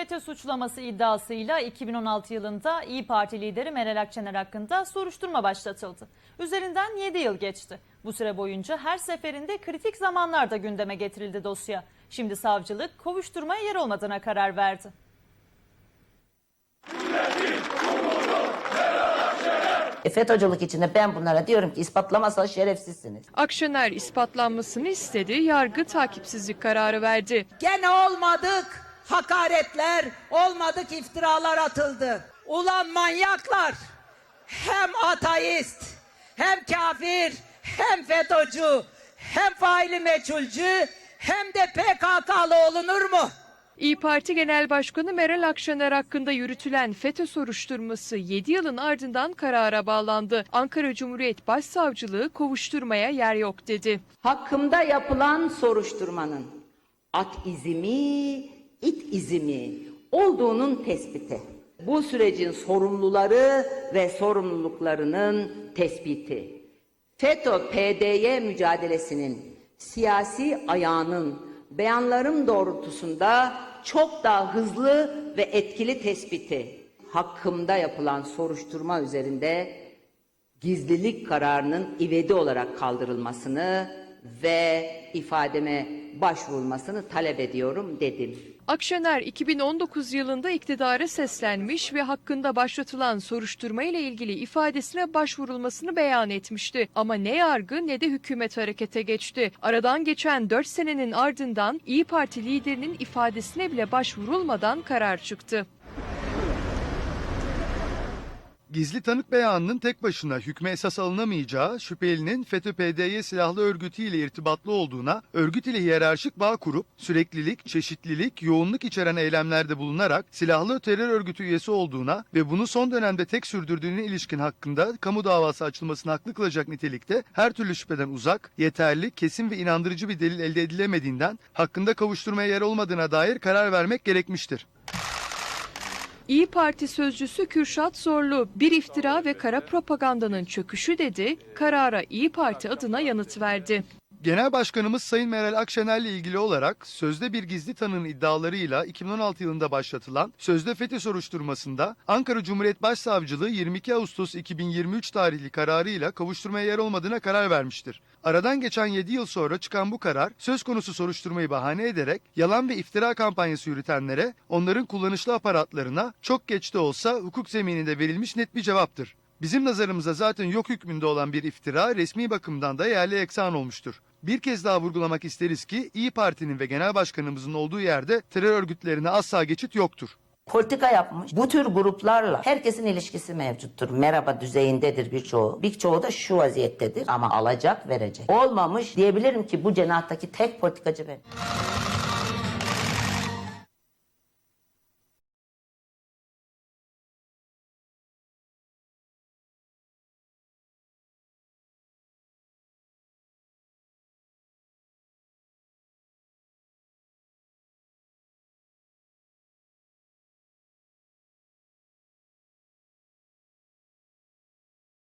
FETÖ suçlaması iddiasıyla 2016 yılında İyi Parti lideri Meral Akşener hakkında soruşturma başlatıldı. Üzerinden 7 yıl geçti. Bu süre boyunca her seferinde kritik zamanlarda gündeme getirildi dosya. Şimdi savcılık kovuşturmaya yer olmadığına karar verdi. E, FETÖ'cülük içinde ben bunlara diyorum ki ispatlamazsa şerefsizsiniz. Akşener ispatlanmasını istedi, yargı takipsizlik kararı verdi. Gene olmadık. Hakaretler, olmadık iftiralar atıldı. Ulan manyaklar. Hem ateist, hem kafir, hem FETÖ'cü, hem faili meçhulcü, hem de PKK'lı olunur mu? İyi Parti Genel Başkanı Meral Akşener hakkında yürütülen FETÖ soruşturması 7 yılın ardından karara bağlandı. Ankara Cumhuriyet Başsavcılığı kovuşturmaya yer yok dedi. Hakkımda yapılan soruşturmanın at izi mi, it izi mi olduğunun tespiti. Bu sürecin sorumluları ve sorumluluklarının tespiti. FETÖ-PDY mücadelesinin siyasi ayağının beyanlarım doğrultusunda çok daha hızlı ve etkili tespiti. Hakkımda yapılan soruşturma üzerinde gizlilik kararının ivedi olarak kaldırılmasını ve ifademe başvurulmasını talep ediyorum dedim. Akşener 2019 yılında iktidara seslenmiş ve hakkında başlatılan soruşturma ile ilgili ifadesine başvurulmasını beyan etmişti. Ama ne yargı ne de hükümet harekete geçti. Aradan geçen 4 senenin ardından İyi Parti liderinin ifadesine bile başvurulmadan karar çıktı. Gizli tanık beyanının tek başına hükme esas alınamayacağı, şüphelinin FETÖ-PDY silahlı örgütü ile irtibatlı olduğuna, örgüt ile hiyerarşik bağ kurup süreklilik, çeşitlilik, yoğunluk içeren eylemlerde bulunarak silahlı terör örgütü üyesi olduğuna ve bunu son dönemde tek sürdürdüğüne ilişkin hakkında kamu davası açılmasını haklı kılacak nitelikte her türlü şüpheden uzak, yeterli, kesin ve inandırıcı bir delil elde edilemediğinden hakkında kavuşturmaya yer olmadığına dair karar vermek gerekmiştir. İyi Parti sözcüsü Kürşat Zorlu bir iftira ve kara propagandanın çöküşü dedi, karara İyi Parti adına yanıt verdi. Genel Başkanımız Sayın Meral Akşener'le ilgili olarak sözde bir gizli tanığın iddialarıyla 2016 yılında başlatılan sözde FETÖ soruşturmasında Ankara Cumhuriyet Başsavcılığı 22 Ağustos 2023 tarihli kararıyla kavuşturmaya yer olmadığına karar vermiştir. Aradan geçen 7 yıl sonra çıkan bu karar söz konusu soruşturmayı bahane ederek yalan ve iftira kampanyası yürütenlere, onların kullanışlı aparatlarına çok geç de olsa hukuk zemininde verilmiş net bir cevaptır. Bizim nazarımıza zaten yok hükmünde olan bir iftira resmi bakımdan da yerli eksan olmuştur. Bir kez daha vurgulamak isteriz ki İyi Parti'nin ve Genel Başkanımızın olduğu yerde terör örgütlerine asla geçit yoktur. Politika yapmış. Bu tür gruplarla herkesin ilişkisi mevcuttur. Merhaba düzeyindedir birçoğu. Birçoğu da şu vaziyettedir ama alacak verecek. Olmamış diyebilirim ki bu cenahtaki tek politikacı benim.